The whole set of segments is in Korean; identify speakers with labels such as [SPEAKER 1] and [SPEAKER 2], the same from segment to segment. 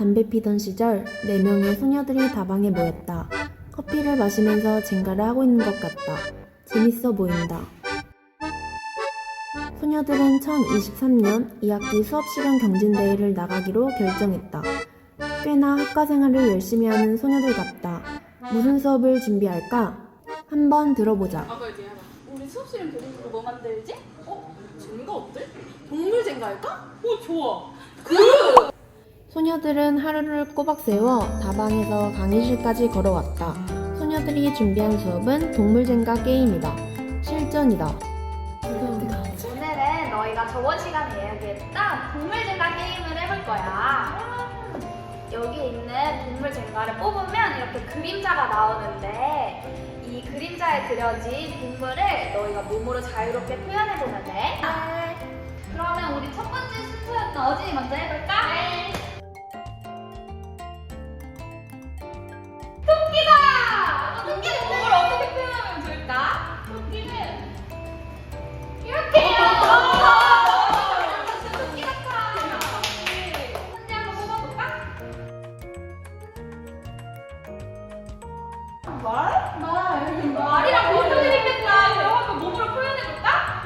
[SPEAKER 1] 담배 피던 시절 네 명의 소녀들이 다방에 모였다. 커피를 마시면서 젠가를 하고 있는 것 같다. 재밌어 보인다. 소녀들은 2023년 2학기 수업 시간 경진대회를 나가기로 결정했다. 꽤나 학과 생활을 열심히 하는 소녀들 같다. 무슨 수업을 준비할까? 한번 들어보자.
[SPEAKER 2] 얘기 해봐. 우리 수업 시간 그림으로 뭐 만들지? 어? 젠가 어때? 동물 젠가 할까? 어 좋아.
[SPEAKER 1] 소녀들은 하루를 꼬박 세워 다방에서 강의실까지 걸어왔다. 소녀들이 준비한 수업은 동물젠가 게임이다. 실전이다.
[SPEAKER 3] 오늘은 너희가 저번 시간에 이야기했던 동물젠가 게임을 해볼 거야. 여기 있는 동물 젠가를 뽑으면 이렇게 그림자가 나오는데 이 그림자에 그려진 동물을 너희가 몸으로 자유롭게 표현해 보면 돼. 그러면 우리 첫 번째 슈퍼였던 어진이 먼저 해볼까? 말? 말. 말이랑 비슷하게 생겼다. 그럼 한번 몸으로 표현해볼까?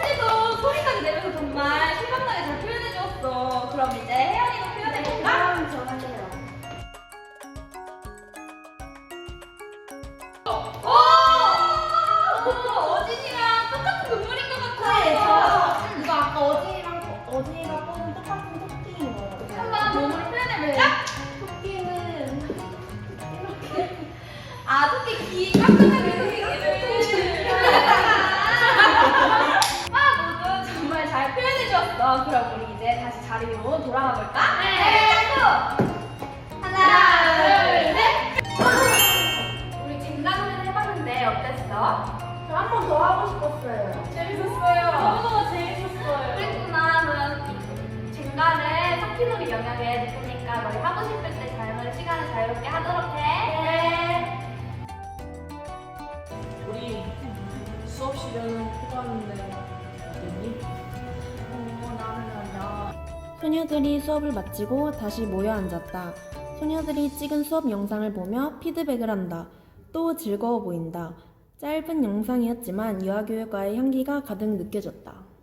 [SPEAKER 3] 현지도 소리까지 내면서 정말 실감나게 잘 표현해주었어. 그럼 이제 혜연이도 표현해볼까? 그럼 저 하세요. 오! 어진이랑 똑같은 동물인 것 같아.
[SPEAKER 4] 네, 저 이거 아까 어진이랑 어진이가 뽑은 똑같은 토끼인 거예요.
[SPEAKER 3] 한번 몸으로 표현해볼까? 아, 토끼 귀 깜짝하게 생기기를. 아, 너도 정말 잘 표현해 주었어. 그럼 우리 이제 다시 자리로 돌아가 볼까? 네. 하나, 둘, 셋. 우리 젠가놀이를 해봤는데 어땠어?
[SPEAKER 4] 저 한 번 더 하고 싶었어요.
[SPEAKER 2] 재밌었어요. 너무너무 재밌었어요.
[SPEAKER 3] 그랬구나. 그럼 이 젠가를 석기놀이 영역에 넣으니까 너희 하고 싶을 때 자유로운 시간을 자유롭게 하도록 해.
[SPEAKER 2] 수업 시간은
[SPEAKER 3] 나는
[SPEAKER 1] 소녀들이 수업을 마치고 다시 모여 앉았다. 소녀들이 찍은 수업 영상을 보며 피드백을 한다. 또 즐거워 보인다. 짧은 영상이었지만 유아교육과의 향기가 가득 느껴졌다.